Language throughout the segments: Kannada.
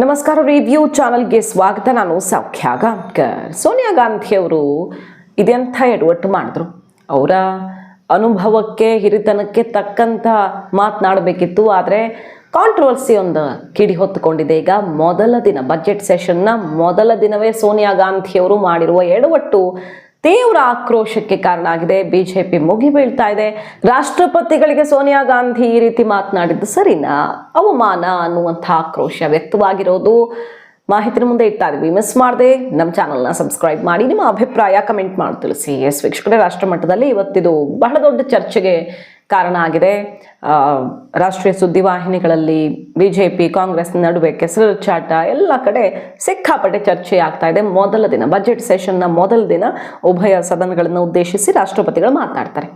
ನಮಸ್ಕಾರ ರಿವ್ಯೂ ಚಾನಲ್ಗೆ ಸ್ವಾಗತ. ನಾನು ಸೌಖ್ಯ ಗಾಂಧ್ಕರ್ ಸೋನಿಯಾ ಗಾಂಧಿ ಅವರು ಇದೆಂಥ ಎಡವಟ್ಟು ಮಾಡಿದ್ರು. ಅವರ ಅನುಭವಕ್ಕೆ, ಹಿರಿತನಕ್ಕೆ ತಕ್ಕಂಥ ಮಾತನಾಡಬೇಕಿತ್ತು. ಆದರೆ ಕಾಂಟ್ರವರ್ಸಿ ಒಂದು ಕಿಡಿ ಹೊತ್ತುಕೊಂಡಿದೆ. ಈಗ ಮೊದಲ ದಿನ ಬಜೆಟ್ ಸೆಷನ್ನ ಮೊದಲ ದಿನವೇ ಸೋನಿಯಾ ಗಾಂಧಿಯವರು ಮಾಡಿರುವ ಎಡವಟ್ಟು ತೀವ್ರ ಆಕ್ರೋಶಕ್ಕೆ ಕಾರಣ ಆಗಿದೆ ಬಿಜೆಪಿ ಮುಗಿ ಬೀಳ್ತಾ ಇದೆ. ರಾಷ್ಟ್ರಪತಿಗಳಿಗೆ ಸೋನಿಯಾ ಗಾಂಧಿ ಈ ರೀತಿ ಮಾತನಾಡಿದ್ದು ಸರಿನಾ? ಅವಮಾನ ಅನ್ನುವಂಥ ಆಕ್ರೋಶ ವ್ಯಕ್ತವಾಗಿರೋದು. ಮಾಹಿತಿ ಮುಂದೆ ಇಡ್ತಾ ಇದ್ವಿ. ಮಿಸ್ ಮಾಡದೆ, ನಮ್ಮ ಚಾನಲ್ನ ಸಬ್ಸ್ಕ್ರೈಬ್ ಮಾಡಿ, ನಿಮ್ಮ ಅಭಿಪ್ರಾಯ ಕಮೆಂಟ್ ಮಾಡಿ ತಿಳಿಸಿ. ಎಸ್ ವೀಕ್ಷಕರೇ, ರಾಷ್ಟ್ರಮಟ್ಟದಲ್ಲಿ ಇವತ್ತಿದು ಬಹಳ ದೊಡ್ಡ ಚರ್ಚೆಗೆ ಕಾರಣ ಆಗಿದೆ. ರಾಷ್ಟ್ರೀಯ ಸುದ್ದಿವಾಹಿನಿಗಳಲ್ಲಿ ಬಿಜೆಪಿ, ಕಾಂಗ್ರೆಸ್ ನಡುವೆ ಕೆಸರು, ಚಾಟ ಎಲ್ಲ ಕಡೆ ಸಿಕ್ಕಾಪಟ್ಟೆ ಚರ್ಚೆ ಆಗ್ತಾ ಇದೆ. ಮೊದಲ ದಿನ ಬಜೆಟ್ ಸೆಷನ್ನ ಮೊದಲ ದಿನ ಉಭಯ ಸದನಗಳನ್ನು ಉದ್ದೇಶಿಸಿ ರಾಷ್ಟ್ರಪತಿಗಳು ಮಾತನಾಡ್ತಾರೆ.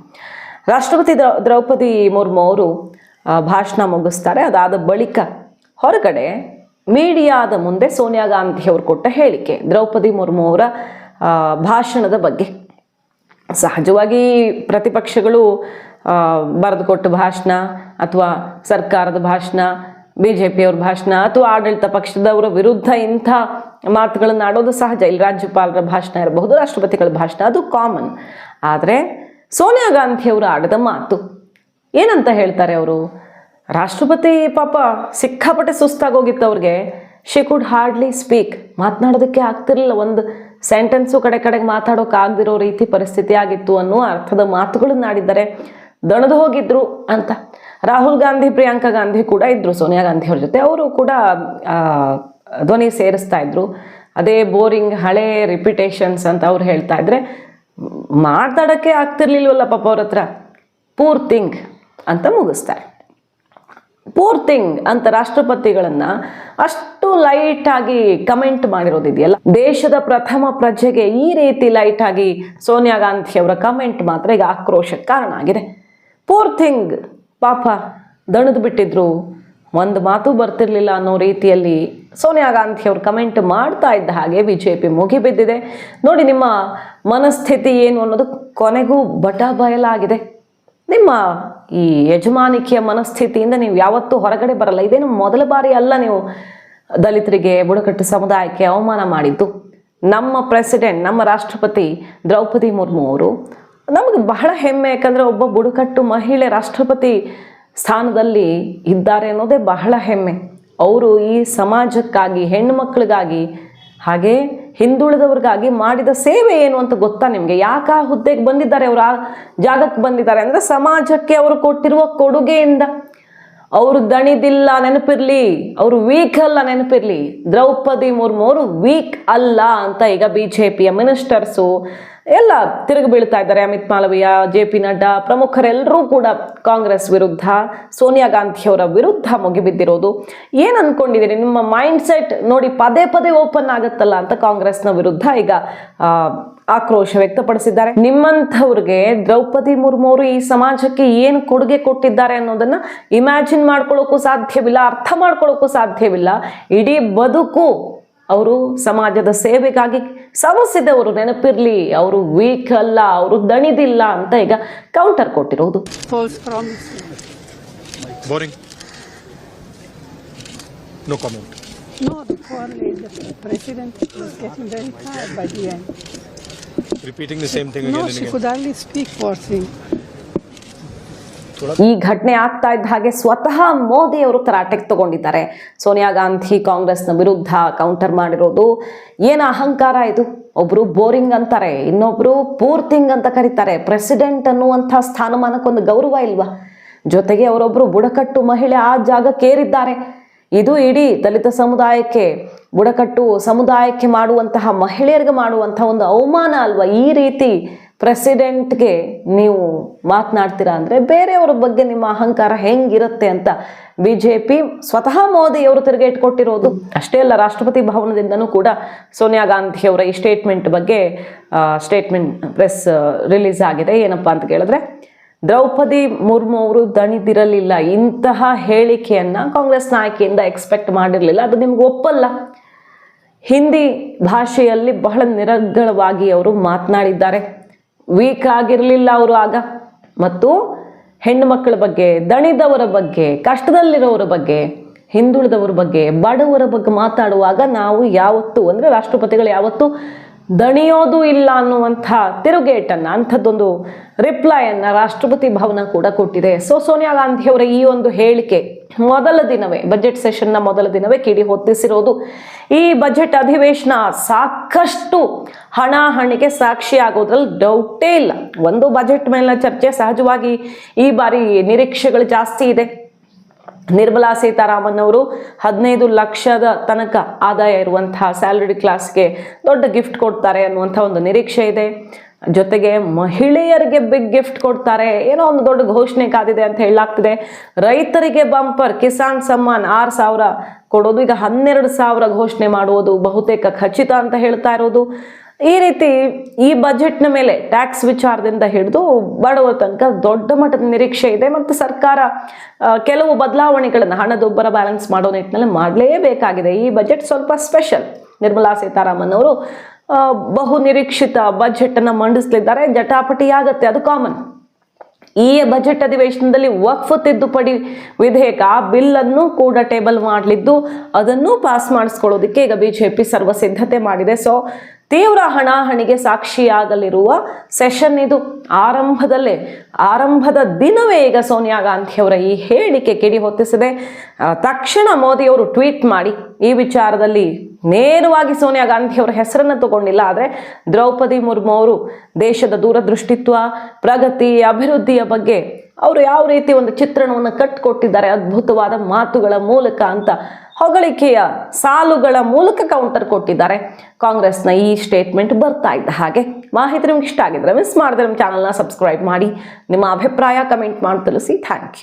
ರಾಷ್ಟ್ರಪತಿ ದ್ರೌ- ದ್ರೌಪದಿ ಮುರ್ಮು ಅವರು ಭಾಷಣ ಮುಗಿಸ್ತಾರೆ. ಅದಾದ ಬಳಿಕ ಹೊರಗಡೆ ಮೀಡಿಯಾದ ಮುಂದೆ ಸೋನಿಯಾ ಗಾಂಧಿ ಅವರು ಕೊಟ್ಟ ಹೇಳಿಕೆ, ದ್ರೌಪದಿ ಮುರ್ಮು ಅವರ ಭಾಷಣದ ಬಗ್ಗೆ. ಸಹಜವಾಗಿ ಪ್ರತಿಪಕ್ಷಗಳು ಬರೆದುಕೊಟ್ಟ ಭಾಷಣ ಅಥವಾ ಸರ್ಕಾರದ ಭಾಷಣ ಬಿ ಜೆ ಪಿಯವ್ರ ಭಾಷಣ ಅಥವಾ ಆಡಳಿತ ಪಕ್ಷದವರ ವಿರುದ್ಧ ಇಂಥ ಮಾತುಗಳನ್ನು ಆಡೋದು ಸಹಜ. ಇಲ್ಲಿ ರಾಜ್ಯಪಾಲರ ಭಾಷಣ ಇರಬಹುದು, ರಾಷ್ಟ್ರಪತಿಗಳ ಭಾಷಣ, ಅದು ಕಾಮನ್ ಆದರೆ ಸೋನಿಯಾ ಗಾಂಧಿಯವರು ಆಡದ ಮಾತು ಏನಂತ ಹೇಳ್ತಾರೆ ಅವರು? ರಾಷ್ಟ್ರಪತಿ ಪಾಪ ಸಿಕ್ಕಾಪಟ್ಟೆ ಸುಸ್ತಾಗೋಗಿತ್ತು ಅವ್ರಿಗೆ ಶಿ ಕುಡ್ ಹಾರ್ಡ್ಲಿ ಸ್ಪೀಕ್ ಮಾತನಾಡೋದಕ್ಕೆ ಆಗ್ತಿರಲಿಲ್ಲ. ಒಂದು ಸೆಂಟೆನ್ಸು ಕಡೆ ಕಡೆಗೆ ಮಾತಾಡೋಕ್ಕಾಗದಿರೋ ರೀತಿ ಪರಿಸ್ಥಿತಿ ಆಗಿತ್ತು ಅನ್ನೋ ಅರ್ಥದ ಮಾತುಗಳನ್ನು ಆಡಿದ್ದಾರೆ ದಣದು ಹೋಗಿದ್ರು ಅಂತ. ರಾಹುಲ್ ಗಾಂಧಿ, ಪ್ರಿಯಾಂಕಾ ಗಾಂಧಿ ಕೂಡ ಇದ್ರು, ಸೋನಿಯಾ ಗಾಂಧಿ ಅವ್ರ ಜೊತೆ. ಅವರು ಕೂಡ ಧ್ವನಿ ಸೇರಿಸ್ತಾ ಇದ್ರು. ಅದೇ ಬೋರಿಂಗ್ ಹಳೆ ರಿಪಿಟೇಷನ್ಸ್ ಅಂತ ಅವ್ರು ಹೇಳ್ತಾ ಇದ್ರೆ, ಮಾತಾಡೋಕ್ಕೆ ಆಗ್ತಿರ್ಲಿಲ್ವಲ್ಲ ಪಾಪ ಅವ್ರ ಹತ್ರ? ಪೂರ್ ಥಿಂಗ್ ಅಂತ ಮುಗಿಸ್ತಾರೆ. ಪೂರ್ ಥಿಂಗ್ ಅಂತ ರಾಷ್ಟ್ರಪತಿಗಳನ್ನ ಅಷ್ಟು ಲೈಟ್ ಆಗಿ ಕಮೆಂಟ್ ಮಾಡಿರೋದಿದೆಯಲ್ಲ ದೇಶದ ಪ್ರಥಮ ಪ್ರಜೆಗೆ ಈ ರೀತಿ ಲೈಟ್ ಆಗಿ ಸೋನಿಯಾ ಗಾಂಧಿ ಅವರ ಕಮೆಂಟ್ ಮಾತ್ರ ಈಗ ಆಕ್ರೋಶಕ್ಕೆ ಕಾರಣ ಆಗಿದೆ. ಪೂರ್ ಥಿಂಗ್ ಪಾಪ ದಣದು ಬಿಟ್ಟಿದ್ರು. ಒಂದು ಮಾತು ಬರ್ತಿರ್ಲಿಲ್ಲ ಅನ್ನೋ ರೀತಿಯಲ್ಲಿ ಸೋನಿಯಾ ಗಾಂಧಿ ಅವರು ಕಮೆಂಟ್ ಮಾಡ್ತಾ ಇದ್ದ ಹಾಗೆ ಬಿ ಜೆ ಪಿ ಮುಗಿಬಿದ್ದಿದೆ ನೋಡಿ ನಿಮ್ಮ ಮನಸ್ಥಿತಿ ಏನು ಅನ್ನೋದು ಕೊನೆಗೂ ಬಟ ಬಯಲಾಗಿದೆ. ನಿಮ್ಮ ಈ ಯಜಮಾನಿಕೆಯ ಮನಸ್ಥಿತಿಯಿಂದ ನೀವು ಯಾವತ್ತೂ ಹೊರಗಡೆ ಬರಲ್ಲ. ಇದೇನು ಮೊದಲ ಬಾರಿ ಅಲ್ಲ ನೀವು ದಲಿತರಿಗೆ ಬುಡಕಟ್ಟು ಸಮುದಾಯಕ್ಕೆ ಅವಮಾನ ಮಾಡಿದ್ದು. ನಮ್ಮ ಪ್ರೆಸಿಡೆಂಟ್ ನಮ್ಮ ರಾಷ್ಟ್ರಪತಿ ದ್ರೌಪದಿ ಮುರ್ಮು ಅವರು ನಮಗೆ ಬಹಳ ಹೆಮ್ಮೆ, ಯಾಕಂದರೆ ಒಬ್ಬ ಬುಡಕಟ್ಟು ಮಹಿಳೆ ರಾಷ್ಟ್ರಪತಿ ಸ್ಥಾನದಲ್ಲಿ ಇದ್ದಾರೆ ಅನ್ನೋದೇ ಬಹಳ ಹೆಮ್ಮೆ. ಅವರು ಈ ಸಮಾಜಕ್ಕಾಗಿ ಹೆಣ್ಣು ಮಕ್ಕಳಿಗಾಗಿ ಹಾಗೆ ಹಿಂದುಳಿದವ್ರಿಗಾಗಿ ಮಾಡಿದ ಸೇವೆ ಏನು ಅಂತ ಗೊತ್ತಾ ನಿಮಗೆ? ಯಾಕೆ ಆ ಹುದ್ದೆಗೆ ಬಂದಿದ್ದಾರೆ? ಅವರು ಆ ಜಾಗಕ್ಕೆ ಬಂದಿದ್ದಾರೆ ಅಂದರೆ ಸಮಾಜಕ್ಕೆ ಅವರು ಕೊಟ್ಟಿರುವ ಕೊಡುಗೆಯಿಂದ. ಅವರು ದಣಿದಿಲ್ಲ, ನೆನಪಿರ್ಲಿ. ಅವರು ವೀಕ್ ಅಲ್ಲ, ನೆನಪಿರ್ಲಿ. ದ್ರೌಪದಿ ಮುರ್ಮು ಅವರು ವೀಕ್ ಅಲ್ಲ ಅಂತ ಈಗ ಬಿ ಜೆ ಪಿಯ ಮಿನಿಸ್ಟರ್ಸು ಎಲ್ಲ ತಿರುಗಿ ಬೀಳ್ತಾ ಇದ್ದಾರೆ. ಅಮಿತ್ ಮಾಲವೀಯ ಜೆ ಪಿ ನಡ್ಡಾ ಪ್ರಮುಖರೆಲ್ಲರೂ ಕೂಡ ಕಾಂಗ್ರೆಸ್ ವಿರುದ್ಧ, ಸೋನಿಯಾ ಗಾಂಧಿಯವರ ವಿರುದ್ಧ ಮುಗಿಬಿದ್ದಿರೋದು ಏನು ಅನ್ಕೊಂಡಿದ್ದೀರಿ? ನಿಮ್ಮ ಮೈಂಡ್ ಸೆಟ್ ನೋಡಿ ಪದೇ ಪದೇ ಓಪನ್ ಆಗುತ್ತಲ್ಲ ಅಂತ ಕಾಂಗ್ರೆಸ್ನ ವಿರುದ್ಧ ಈಗ ಆಕ್ರೋಶ ವ್ಯಕ್ತಪಡಿಸಿದ್ದಾರೆ. ನಿಮ್ಮಂಥವ್ರಿಗೆ ದ್ರೌಪದಿ ಮುರ್ಮು ಅವರು ಈ ಸಮಾಜಕ್ಕೆ ಏನು ಕೊಡುಗೆ ಕೊಟ್ಟಿದ್ದಾರೆ ಅನ್ನೋದನ್ನ ಇಮ್ಯಾಜಿನ್ ಮಾಡ್ಕೊಳ್ಳೋಕ್ಕೂ ಸಾಧ್ಯವಿಲ್ಲ, ಅರ್ಥ ಮಾಡ್ಕೊಳ್ಳೋಕ್ಕೂ ಸಾಧ್ಯವಿಲ್ಲ. ಇಡೀ ಬದುಕು ಅವರು ಸಮಾಜದ ಸೇವೆಗಾಗಿ ಸಮಸ್ಯೆದವರು ನೆನಪಿರ್ಲಿ ಅವರು ವೀಕ್ ಅಲ್ಲ ಅವರು ದಣಿದಿಲ್ಲ ಅಂತ ಈಗ ಕೌಂಟರ್ ಕೊಟ್ಟಿರೋದು. No comment. No, the poor lady, the president is getting very tired by the end. Repeating the same thing again No, and she could hardly speak, for thing. ಈ ಘಟನೆ ಆಗ್ತಾ ಇದ್ದ ಹಾಗೆ ಸ್ವತಃ ಮೋದಿ ಅವರು ತರಾಟೆಗೆ ತಗೊಂಡಿದ್ದಾರೆ. ಸೋನಿಯಾ ಗಾಂಧಿ ಕಾಂಗ್ರೆಸ್ನ ವಿರುದ್ಧ ಕೌಂಟರ್ ಮಾಡಿರೋದು ಏನು ಅಹಂಕಾರ ಇದು? ಒಬ್ರು ಬೋರಿಂಗ್ ಅಂತಾರೆ, ಇನ್ನೊಬ್ರು ಪೂರ್ತಿಂಗ್ ಅಂತ ಕರೀತಾರೆ. ಪ್ರೆಸಿಡೆಂಟ್ ಅನ್ನುವಂಥ ಸ್ಥಾನಮಾನಕ್ಕೊಂದು ಗೌರವ ಇಲ್ವಾ? ಜೊತೆಗೆ ಅವರೊಬ್ರು ಬುಡಕಟ್ಟು ಮಹಿಳೆ ಆ ಜಾಗಕ್ಕೇರಿದ್ದಾರೆ ಇದು ಇಡೀ ದಲಿತ ಸಮುದಾಯಕ್ಕೆ, ಬುಡಕಟ್ಟು ಸಮುದಾಯಕ್ಕೆ ಮಾಡುವಂತಹ ಮಹಿಳೆಯರಿಗೆ ಮಾಡುವಂತಹ ಒಂದು ಅವಮಾನ ಅಲ್ವಾ ಈ ರೀತಿ? ಪ್ರೆಸಿಡೆಂಟ್ಗೆ ನೀವು ಮಾತನಾಡ್ತೀರಾ ಅಂದರೆ ಬೇರೆಯವರ ಬಗ್ಗೆ ನಿಮ್ಮ ಅಹಂಕಾರ ಹೆಂಗಿರುತ್ತೆ ಅಂತ ಬಿ ಜೆ ಪಿ ಸ್ವತಃ ಮೋದಿಯವರು ತಿರುಗಿ ಇಟ್ಕೊಟ್ಟಿರೋದು. ಅಷ್ಟೇ ಅಲ್ಲ, ರಾಷ್ಟ್ರಪತಿ ಭವನದಿಂದನೂ ಕೂಡ ಸೋನಿಯಾ ಗಾಂಧಿಯವರ ಈ ಸ್ಟೇಟ್ಮೆಂಟ್ ಬಗ್ಗೆ ಸ್ಟೇಟ್ಮೆಂಟ್ ಪ್ರೆಸ್ ರಿಲೀಸ್ ಆಗಿದೆ. ಏನಪ್ಪಾ ಅಂತ ಕೇಳಿದ್ರೆ, ದ್ರೌಪದಿ ಮುರ್ಮು ಅವರು ದಣಿದಿರಲಿಲ್ಲ. ಇಂತಹ ಹೇಳಿಕೆಯನ್ನು ಕಾಂಗ್ರೆಸ್ ನಾಯಕಿಯಿಂದ ಎಕ್ಸ್ಪೆಕ್ಟ್ ಮಾಡಿರಲಿಲ್ಲ. ಅದು ನಿಮ್ಗೆ ಒಪ್ಪಲ್ಲ. ಹಿಂದಿ ಭಾಷೆಯಲ್ಲಿ ಬಹಳ ನಿರರ್ಗಳವಾಗಿ ಅವರು ಮಾತನಾಡಿದ್ದಾರೆ. ವೀಕ್ ಆಗಿರಲಿಲ್ಲ ಅವರು ಆಗ. ಮತ್ತು ಹೆಣ್ಣು ಮಕ್ಕಳ ಬಗ್ಗೆ, ದಣಿದವರ ಬಗ್ಗೆ, ಕಷ್ಟದಲ್ಲಿರೋರ ಬಗ್ಗೆ, ಹಿಂದುಳಿದವರ ಬಗ್ಗೆ, ಬಡವರ ಬಗ್ಗೆ ಮಾತಾಡುವಾಗ ನಾವು ಯಾವತ್ತೂ, ಅಂದರೆ ರಾಷ್ಟ್ರಪತಿಗಳು ಯಾವತ್ತೂ ದಣಿಯೋದು ಇಲ್ಲ ಅನ್ನುವಂಥ ತಿರುಗೇಟನ್ನು, ಅಂಥದ್ದೊಂದು ರಿಪ್ಲೈಯನ್ನು ರಾಷ್ಟ್ರಪತಿ ಭವನ ಕೂಡ ಕೊಟ್ಟಿದೆ. ಸೊ ಸೋನಿಯಾ ಗಾಂಧಿಯವರ ಈ ಒಂದು ಹೇಳಿಕೆ ಮೊದಲ ದಿನವೇ ಬಜೆಟ್ ಸೆಷನ್ನ ಮೊದಲ ದಿನವೇ ಕಿಡಿ ಹೊತ್ತಿಸಿರೋದು. ಈ ಬಜೆಟ್ ಅಧಿವೇಶನ ಸಾಕಷ್ಟು ಹಣಾಹಣಿಗೆ ಸಾಕ್ಷಿ ಆಗೋದ್ರಲ್ಲಿ ಡೌಟೇ ಇಲ್ಲ. ಒಂದು ಬಜೆಟ್ ಮೇಲಿನ ಚರ್ಚೆ ಸಹಜವಾಗಿ ಈ ಬಾರಿ ನಿರೀಕ್ಷೆಗಳು ಜಾಸ್ತಿ ಇದೆ. ನಿರ್ಮಲಾ ಸೀತಾರಾಮನ್ ಅವರು ಹದಿನೈದು ಲಕ್ಷದ ತನಕ ಆದಾಯ ಇರುವಂತಹ ಸ್ಯಾಲರಿ ಕ್ಲಾಸ್ಗೆ ದೊಡ್ಡ ಗಿಫ್ಟ್ ಕೊಡ್ತಾರೆ ಅನ್ನುವಂಥ ಒಂದು ನಿರೀಕ್ಷೆ ಇದೆ. ಜೊತೆಗೆ ಮಹಿಳೆಯರಿಗೆ ಬಿಗ್ ಗಿಫ್ಟ್ ಕೊಡ್ತಾರೆ. ಏನೋ ಒಂದು ದೊಡ್ಡ ಘೋಷಣೆ ಕಾದಿದೆ ಅಂತ ಹೇಳಲಾಗ್ತಿದೆ. ರೈತರಿಗೆ ಬಂಪರ್ ಕಿಸಾನ್ ಸಮ್ಮಾನ್ ಆರು ಸಾವಿರ ಕೊಡೋದು. ಈಗ ಹನ್ನೆರಡು ಸಾವಿರ ಘೋಷಣೆ ಮಾಡುವುದು ಬಹುತೇಕ ಖಚಿತ ಅಂತ ಹೇಳ್ತಾ ಇರೋದು. ಈ ರೀತಿ ಈ ಬಜೆಟ್ನ ಮೇಲೆ ಟ್ಯಾಕ್ಸ್ ವಿಚಾರದಿಂದ ಹಿಡಿದು ಬಡವರ ತನಕ ದೊಡ್ಡ ಮಟ್ಟದ ನಿರೀಕ್ಷೆ ಇದೆ ಮತ್ತು ಸರ್ಕಾರ ಕೆಲವು ಬದಲಾವಣೆಗಳನ್ನು ಹಣದುಬ್ಬರ ಬ್ಯಾಲೆನ್ಸ್ ಮಾಡೋ ನಿಟ್ಟಿನಲ್ಲಿ ಮಾಡಲೇಬೇಕಾಗಿದೆ. ಈ ಬಜೆಟ್ ಸ್ವಲ್ಪ ಸ್ಪೆಷಲ್ ನಿರ್ಮಲಾ ಸೀತಾರಾಮನ್ ಅವರು ಬಹು ನಿರೀಕ್ಷಿತ ಬಜೆಟನ್ನು ಮಂಡಿಸಲಿದ್ದಾರೆ. ಜಟಾಪಟಿ ಆಗತ್ತೆ, ಅದು ಕಾಮನ್ ಈ ಬಜೆಟ್ ಅಧಿವೇಶನದಲ್ಲಿ ವಕ್ಫ್ ತಿದ್ದುಪಡಿ ವಿಧೇಯಕ, ಆ ಬಿಲ್ ಅನ್ನು ಕೂಡ ಟೇಬಲ್ ಮಾಡಲಿದ್ದು ಅದನ್ನು ಪಾಸ್ ಮಾಡಿಸ್ಕೊಳ್ಳೋದಕ್ಕೆ ಈಗ ಬಿಜೆಪಿ ಸರ್ವ ಸಿದ್ಧತೆ ಮಾಡಿದೆ. ಸೊ ತೀವ್ರ ಹಣಾಹಣಿಗೆ ಸಾಕ್ಷಿಯಾಗಲಿರುವ ಸೆಷನ್ ಇದು. ಆರಂಭದಲ್ಲೇ, ಆರಂಭದ ದಿನವೇ ಈಗ ಸೋನಿಯಾ ಗಾಂಧಿಯವರ ಈ ಹೇಳಿಕೆ ಕಿಡಿ ಹೊತ್ತಿಸಿದೆ. ತಕ್ಷಣ ಮೋದಿಯವರು ಟ್ವೀಟ್ ಮಾಡಿ, ಈ ವಿಚಾರದಲ್ಲಿ ನೇರವಾಗಿ ಸೋನಿಯಾ ಗಾಂಧಿಯವರ ಹೆಸರನ್ನು ತಗೊಂಡಿಲ್ಲ, ಆದರೆ ದ್ರೌಪದಿ ಮುರ್ಮು ಅವರು ದೇಶದ ದೂರದೃಷ್ಟಿತ್ವ, ಪ್ರಗತಿ, ಅಭಿವೃದ್ಧಿಯ ಬಗ್ಗೆ ಅವರು ಯಾವ ರೀತಿ ಒಂದು ಚಿತ್ರಣವನ್ನು ಕಟ್ಟಿಕೊಟ್ಟಿದ್ದಾರೆ ಅದ್ಭುತವಾದ ಮಾತುಗಳ ಮೂಲಕ ಅಂತ ಹೊಗಳಿಕೆಯ ಸಾಲುಗಳ ಮೂಲಕ ಕೌಂಟರ್ ಕೊಟ್ಟಿದ್ದಾರೆ. ಕಾಂಗ್ರೆಸ್ನ ಈ ಸ್ಟೇಟ್ಮೆಂಟ್ ಬರ್ತಾ ಇದ್ದ ಹಾಗೆ. ಮಾಹಿತಿ ನಿಮ್ಗೆ ಇಷ್ಟ ಆಗಿದ್ರೆ ಮಿಸ್ ಮಾಡಿದ್ರೆ ನಮ್ಮ ಚಾನಲ್ನ ಸಬ್ಸ್ಕ್ರೈಬ್ ಮಾಡಿ. ನಿಮ್ಮ ಅಭಿಪ್ರಾಯ ಕಮೆಂಟ್ ಮಾಡಿ ತಿಳಿಸಿ. Thank you